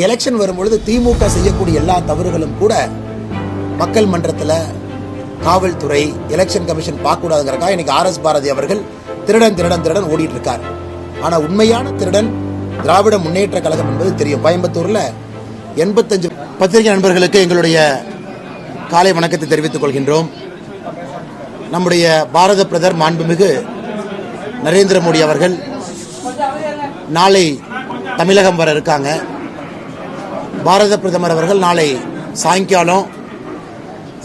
Election வரும்பொழுது திமுக செய்யக்கூடிய எல்லா தவறுகளும் கூட மக்கள் மன்றத்தில் காவல்துறை எலெக்ஷன் கமிஷன் பார்க்கக்கூடாதுங்கிறக்காக இன்னைக்கு ஆர் எஸ் பாரதி அவர்கள் திருடன் திருடன் திருடன் ஓடிட்டு இருக்கார். ஆனால் உண்மையான திருடன் திராவிட முன்னேற்ற கழகம் என்பது தெரியும். கோயம்புத்தூரில் எண்பத்தஞ்சு பத்திரிகை நண்பர்களுக்கு எங்களுடைய காலை வணக்கத்தை தெரிவித்துக் கொள்கின்றோம். நம்முடைய பாரத பிரதர் மாண்புமிகு நரேந்திர மோடி அவர்கள் நாளை தமிழகம் வர இருக்காங்க. பாரத பிரதமர் அவர்கள் நாளை சாயங்காலம்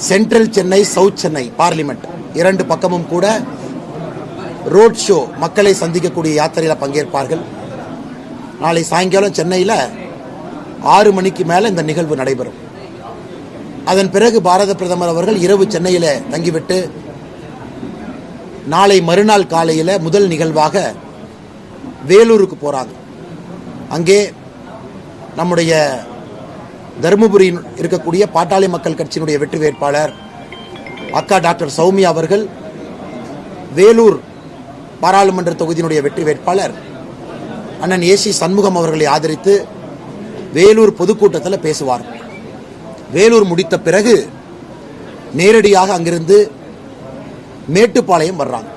central Chennai south Chennai parliament இரண்டு பக்கமும் கூட ரோட் ஷோ மக்களை சந்திக்கக்கூடிய யாத்திரையில் பங்கேற்பார்கள். நாளை சாயங்காலம் சென்னையில் ஆறு மணிக்கு மேலே இந்த நிகழ்வு நடைபெறும். அதன் பிறகு பாரத பிரதமர் அவர்கள் இரவு சென்னையில் தங்கிவிட்டு நாளை மறுநாள் காலையில் முதல் நிகழ்வாக வேலூருக்கு போகிறாங்க அங்கே நம்முடைய தருமபுரியில் இருக்கக்கூடிய பாட்டாளி மக்கள் கட்சியினுடைய வெற்றி வேட்பாளர் அக்கா டாக்டர் சௌமியா அவர்கள் வேலூர் பாராளுமன்ற தொகுதியினுடைய வெற்றி வேட்பாளர். அண்ணன் ஏசி சண்முகம் அவர்களை ஆதரித்து வேலூர் பொதுக்கூட்டத்தில் பேசுவார். வேலூர் முடித்த பிறகு நேரடியாக அங்கிருந்து மேட்டுப்பாளையம் வர்றாங்க.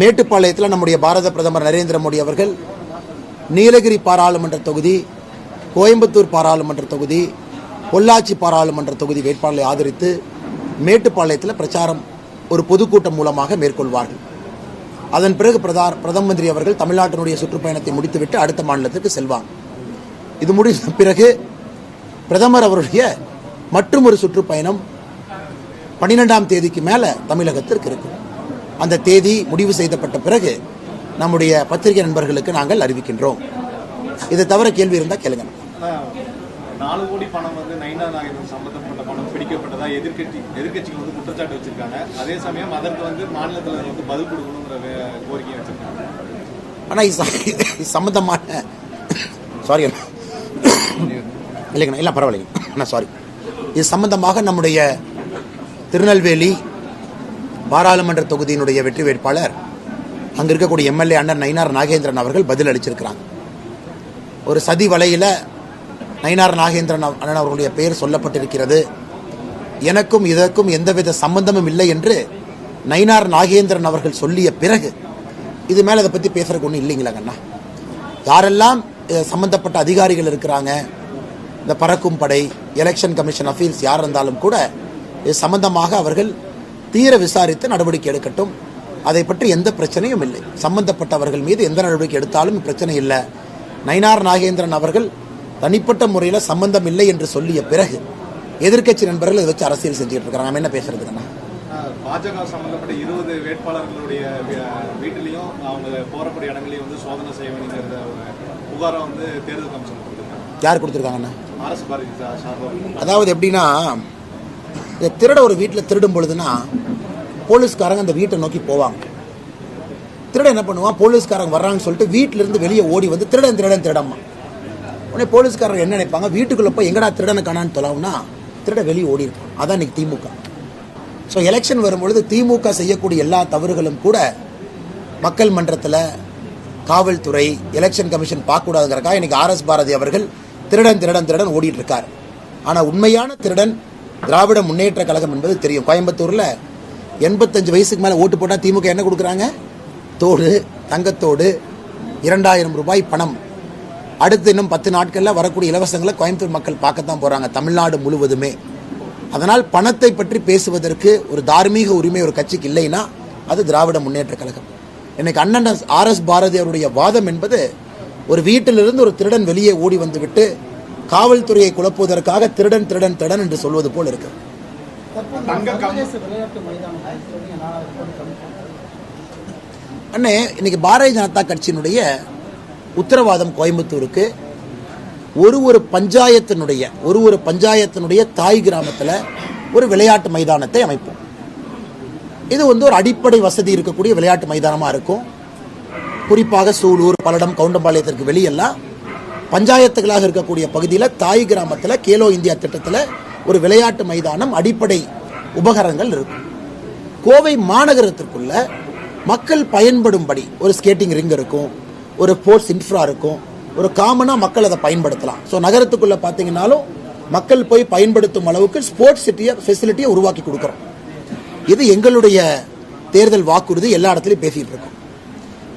மேட்டுப்பாளையத்தில் நம்முடைய பாரத பிரதமர் நரேந்திர மோடி அவர்கள் நீலகிரி பாராளுமன்ற தொகுதி கோயம்புத்தூர் பாராளுமன்ற தொகுதி பொள்ளாச்சி பாராளுமன்ற தொகுதி வேட்பாளரை ஆதரித்து மேட்டுப்பாளையத்தில் பிரச்சாரம் ஒரு பொதுக்கூட்டம் மூலமாக மேற்கொள்வார்கள். அதன் பிறகு பிரதார் பிரதம மந்திரி அவர்கள் தமிழ்நாட்டினுடைய சுற்றுப்பயணத்தை முடித்துவிட்டு அடுத்த மாநிலத்திற்கு செல்வாங்க இது முடிந்த பிறகு பிரதமர் அவருடைய மற்றும் ஒரு சுற்றுப்பயணம் பன்னிரெண்டாம் தேதிக்கு மேலே தமிழகத்திற்கு இருக்கும். அந்த தேதி முடிவு செய்தப்பட்ட பிறகு நம்முடைய பத்திரிகை நண்பர்களுக்கு நாங்கள் அறிவிக்கின்றோம். இதை தவிர கேள்வி இருந்தால் கேளுங்க. நாலு கோடி பணம் வந்து நைனா நாகேந்திரன் சம்பந்தப்பட்ட பணம் பிடிக்கப்பட்டதா எதிர்கட்சி எதிர்கட்சிகள் வந்து குற்றச்சாட்டு வச்சிருக்காங்க. அதே சமயம் அதற்கு வந்து மாநிலத்தில் வந்து பதில் கொடுக்கணுங்கிற கோரிக்கை கோரிக்கையை வச்சிருக்காங்க. ஆனால் இது இது சம்பந்தமான சாரி இல்லைங்கண்ணா இல்லை பரவாயில்லைங்க. அண்ணா சாரி இது சம்பந்தமாக நம்முடைய திருநெல்வேலி பாராளுமன்ற தொகுதியினுடைய வெற்றி வேட்பாளர் அங்கே இருக்கக்கூடிய எம்எல்ஏ அண்ணன் நயினார் நாகேந்திரன் அவர்கள் பதில் அளிச்சிருக்கிறாங்க. ஒரு சதி வலையில் நயினார் நாகேந்திரன் அண்ணன் அவர்களுடைய பெயர் சொல்லப்பட்டிருக்கிறது. எனக்கும் இதற்கும் எந்தவித சம்பந்தமும் இல்லை என்று நயினார் நாகேந்திரன் அவர்கள் சொல்லிய பிறகு இது மேலே அதை பற்றி பேசுகிறக்கு ஒன்றும் இல்லைங்களாங்கண்ணா யாரெல்லாம் சம்மந்தப்பட்ட சம்பந்தப்பட்ட அதிகாரிகள் இருக்கிறாங்க இந்த பறக்கும் படை எலெக்ஷன் கமிஷன் அஃபீல்ஸ் யார் இருந்தாலும் கூட இது சம்பந்தமாக அவர்கள் தீர விசாரித்து நடவடிக்கை எடுக்கட்டும். அதை பற்றி எந்த பிரச்சனையும் இல்லை. சம்பந்தப்பட்டவர்கள் மீது எந்த நடவடிக்கை எடுத்தாலும் பிரச்சனை இல்லை. நயினார் நாகேந்திரன் அவர்கள் தனிப்பட்ட முறையில் சம்பந்தம் இல்லை என்று சொல்லிய பிறகு எதிர்க்கட்சி நண்பர்கள் இதை வச்சு அரசியல் செஞ்சுட்டு இருக்காங்க. நம்ம என்ன பேசுறதுங்கண்ணா ஆஹ், பாஜக சம்பந்தப்பட்ட இருபது வேட்பாளர்களுடைய வீட்டிலையும் அவங்க போறக்கூடிய இடங்களையும் வந்து சோதனை செய்ய வேண்டியங்கிறத ஒரு புகாரை வந்து தேர்தல் கமிஷன் யார் கொடுத்துருக்காங்கண்ணா? அரசு அதாவது எப்படின்னா இந்த திருட ஒரு வீட்டில் திருடும் பொழுதுனா போலீஸ்காரங்க அந்த வீட்டை நோக்கி போவாங்க. திருட என்ன பண்ணுவான்? போலீஸ்காரங்க வர்றாங்கன்னு சொல்லிட்டு வீட்டுல இருந்து வெளியே ஓடி வந்து திருடன் திருடன் திருடம்மா. உடனே போலீஸ்காரர் என்ன நினைப்பாங்க? வீட்டுக்குள்ள போய் எங்கடா திருடனை காணான்னு தொலாவுனா திருட வெளியே ஓடி இருப்பான் அதான் இன்னைக்கு திமுக. ஸோ எலெக்ஷன் வரும்பொழுது திமுக செய்யக்கூடிய எல்லா தவறுகளும் கூட மக்கள் மன்றத்தில் காவல்துறை எலெக்ஷன் கமிஷன் பார்க்கக்கூடாதுங்கிறக்காக இன்னைக்கு ஆர் எஸ் பாரதி அவர்கள் திருடன் திருடன் திருடன் ஓடிட்டு இருக்கார் ஆனால் உண்மையான திருடன் திராவிட முன்னேற்ற கழகம் என்பது தெரியும். கோயம்புத்தூரில் எண்பத்தஞ்சு வயசுக்கு மேலே ஓட்டு போட்டால் திமுக என்ன கொடுக்குறாங்க? தோடு தங்கத்தோடு இரண்டாயிரம் ரூபாய் பணம். அடுத்து இன்னும் பத்து நாட்களில் வரக்கூடிய இலவசங்களை கோயம்புத்தூர் மக்கள் பார்க்கத்தான் போகிறாங்க தமிழ்நாடு முழுவதுமே. அதனால் பணத்தை பற்றி பேசுவதற்கு ஒரு தார்மீக உரிமை ஒரு கட்சிக்கு இல்லைன்னா அது திராவிட முன்னேற்ற கழகம். இன்னைக்கு அண்ணன் ஆர் எஸ் பாரதி அவருடைய வாதம் என்பது ஒரு வீட்டிலிருந்து ஒரு திருடன் வெளியே ஓடி வந்துவிட்டு காவல்துறையை குழப்புவதற்காக திருடன் திருடன் திருடன் என்று சொல்வது போல் இருக்கு. அண்ணே இன்னைக்கு பாரதிய ஜனதா கட்சியினுடைய உத்தரவாதம் கோயம்புத்தூருக்கு. ஒரு ஒரு பஞ்சாயத்தினுடைய ஒரு ஒரு பஞ்சாயத்தினுடைய தாய் கிராமத்தில் ஒரு விளையாட்டு மைதானத்தை அமைப்போம். இது வந்து ஒரு அடிப்படை வசதி இருக்கக்கூடிய விளையாட்டு மைதானமாக இருக்கும். குறிப்பாக சூலூர் பல்லடம் கவுண்டம்பாளையத்திற்கு வெளியெல்லாம் பஞ்சாயத்துகளாக இருக்கக்கூடிய பகுதியில் தாய் கிராமத்தில் கேலோ இந்தியா திட்டத்தில் ஒரு விளையாட்டு மைதானம் அடிப்படை உபகரணங்கள் இருக்கும். கோவை மாநகரத்திற்குள்ள மக்கள் பயன்படும்படி ஒரு ஸ்கேட்டிங் ரிங் இருக்கும். ஒரு ஸ்போர்ட்ஸ் இன்ஃப்ரா இருக்கும். ஒரு காமனாக மக்கள் அதை பயன்படுத்தலாம். ஸோ நகரத்துக்குள்ளே பார்த்தீங்கன்னாலும் மக்கள் போய் பயன்படுத்தும் அளவுக்கு ஸ்போர்ட்ஸ் சிட்டியை ஃபெசிலிட்டியை உருவாக்கி கொடுக்குறோம். இது எங்களுடைய தேர்தல் வாக்குறுதி எல்லா இடத்துலையும் பேசிகிட்டு இருக்கோம்.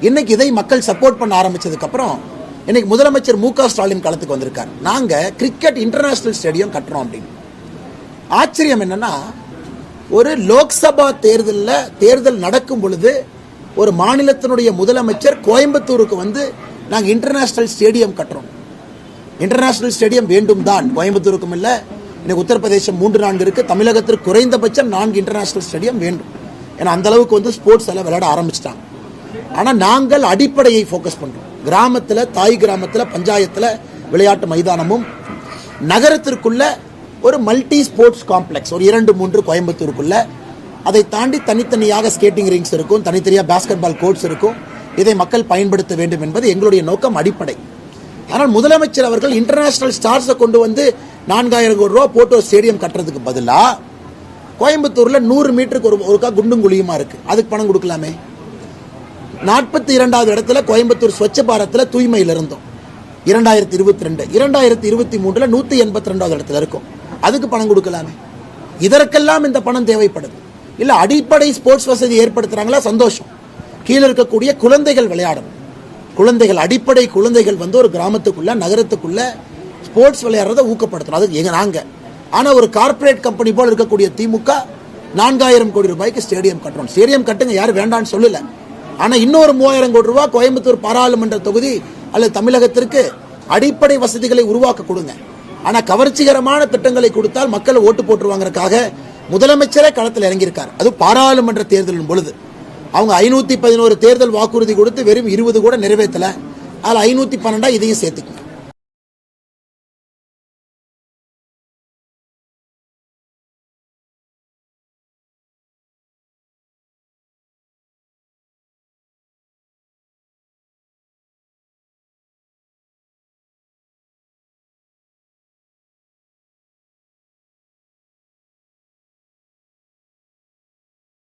இன்னைக்கு இதை மக்கள் சப்போர்ட் பண்ண ஆரம்பிச்சதுக்கப்புறம் இன்றைக்கி இன்னைக்கு முதலமைச்சர் மு க ஸ்டாலின் களத்துக்கு வந்திருக்கார். நாங்கள் கிரிக்கெட் இன்டர்நேஷனல் ஸ்டேடியம் கட்டுறோம் அப்படின்னு. ஆச்சரியம் என்னன்னா ஒரு லோக்சபா தேர்தலில் தேர்தல் நடக்கும் பொழுது ஒரு மாநிலத்தினுடைய முதலமைச்சர் கோயம்புத்தூருக்கு வந்து நாங்கள் இன்டர்நேஷ்னல் ஸ்டேடியம் கட்டுறோம். இன்டர்நேஷ்னல் ஸ்டேடியம் வேண்டும் தான் கோயம்புத்தூருக்கும் இல்லை இன்னைக்கு உத்தரப்பிரதேசம் மூன்று நான்கு இருக்குது தமிழகத்திற்கு குறைந்தபட்சம் நான்கு இன்டர்நேஷ்னல் ஸ்டேடியம் வேண்டும். ஏன்னா அந்த அளவுக்கு வந்து ஸ்போர்ட்ஸ் எல்லாம் விளையாட ஆரம்பிச்சிட்டாங்க. ஆனால் நாங்கள் அடிப்படையை ஃபோக்கஸ் பண்ணுறோம் கிராமத்தில் தாய் கிராமத்தில் பஞ்சாயத்தில் விளையாட்டு மைதானமும் நகரத்திற்குள்ள ஒரு மல்டி ஸ்போர்ட்ஸ் காம்ப்ளெக்ஸ் ஒரு இரண்டு மூன்று கோயம்புத்தூருக்குள்ள அதை தாண்டி தனித்தனியாக ஸ்கேட்டிங் ரிங்ஸ் இருக்கும் தனித்தனியாக பாஸ்கெட் பால் கோர்ட்ஸ் இருக்கும். இதை மக்கள் பயன்படுத்த வேண்டும் என்பது எங்களுடைய நோக்கம் அடிப்படை. ஆனால் முதலமைச்சர் அவர்கள் இன்டர்நேஷனல் ஸ்டார்ஸை கொண்டு வந்து நான்காயிரம் கோடி ரூபா போட்டு ஒரு ஸ்டேடியம் கட்டுறதுக்கு பதிலாக கோயம்புத்தூரில் நூறு மீட்டருக்கு ஒரு ஒருக்கா குண்டும் குழியுமா இருக்குது அதுக்கு பணம் கொடுக்கலாமே. நாற்பத்தி இரண்டாவது இடத்துல கோயம்புத்தூர் ஸ்வச்ச பாரத்தில் தூய்மையில் இருந்தோம். இரண்டாயிரத்தி இருபத்தி ரெண்டு. இரண்டாயிரத்தி இருபத்தி மூன்றில் நூற்றி எண்பத்தி ரெண்டாவது இடத்துல இருக்கும். அதுக்கு பணம் கொடுக்கலாமே. இதற்கெல்லாம் இந்த பணம் தேவைப்படுது. இல்லை அடிப்படை ஸ்போர்ட்ஸ் வசதி ஏற்படுத்துகிறாங்களா சந்தோஷம். கீழே இருக்கக்கூடிய குழந்தைகள் விளையாடணும் குழந்தைகள் அடிப்படை குழந்தைகள் வந்து ஒரு கிராமத்துக்குள்ள நகரத்துக்குள்ள ஸ்போர்ட்ஸ் விளையாடுறத ஊக்கப்படுத்தணும் அது எங்க நாங்க. ஆனால் ஒரு கார்ப்பரேட் கம்பெனி போல் இருக்கக்கூடிய திமுக நான்காயிரம் கோடி ரூபாய்க்கு ஸ்டேடியம் கட்டுறோம். ஸ்டேடியம் கட்டுங்க யாரும் வேண்டாம்னு சொல்லல. ஆனால் இன்னொரு மூவாயிரம் கோடி ரூபாய் கோயம்புத்தூர் பாராளுமன்ற தொகுதி அல்லது தமிழகத்திற்கு அடிப்படை வசதிகளை உருவாக்க கொடுங்க. ஆனால் கவர்ச்சிகரமான திட்டங்களை கொடுத்தால் மக்கள் ஓட்டு போட்டுருவாங்கறதுக்காக முதலமைச்சரே களத்தில் இறங்கியிருக்கார். அது பாராளுமன்ற தேர்தலின் பொழுது. அவங்க ஐநூத்தி பதினோரு தேர்தல் வாக்குறுதி கொடுத்து வெறும் இருபது கூட நிறைவேற்றல. அதில் ஐநூத்தி பன்னெண்டா இதையும் சேர்த்துக்கணும்.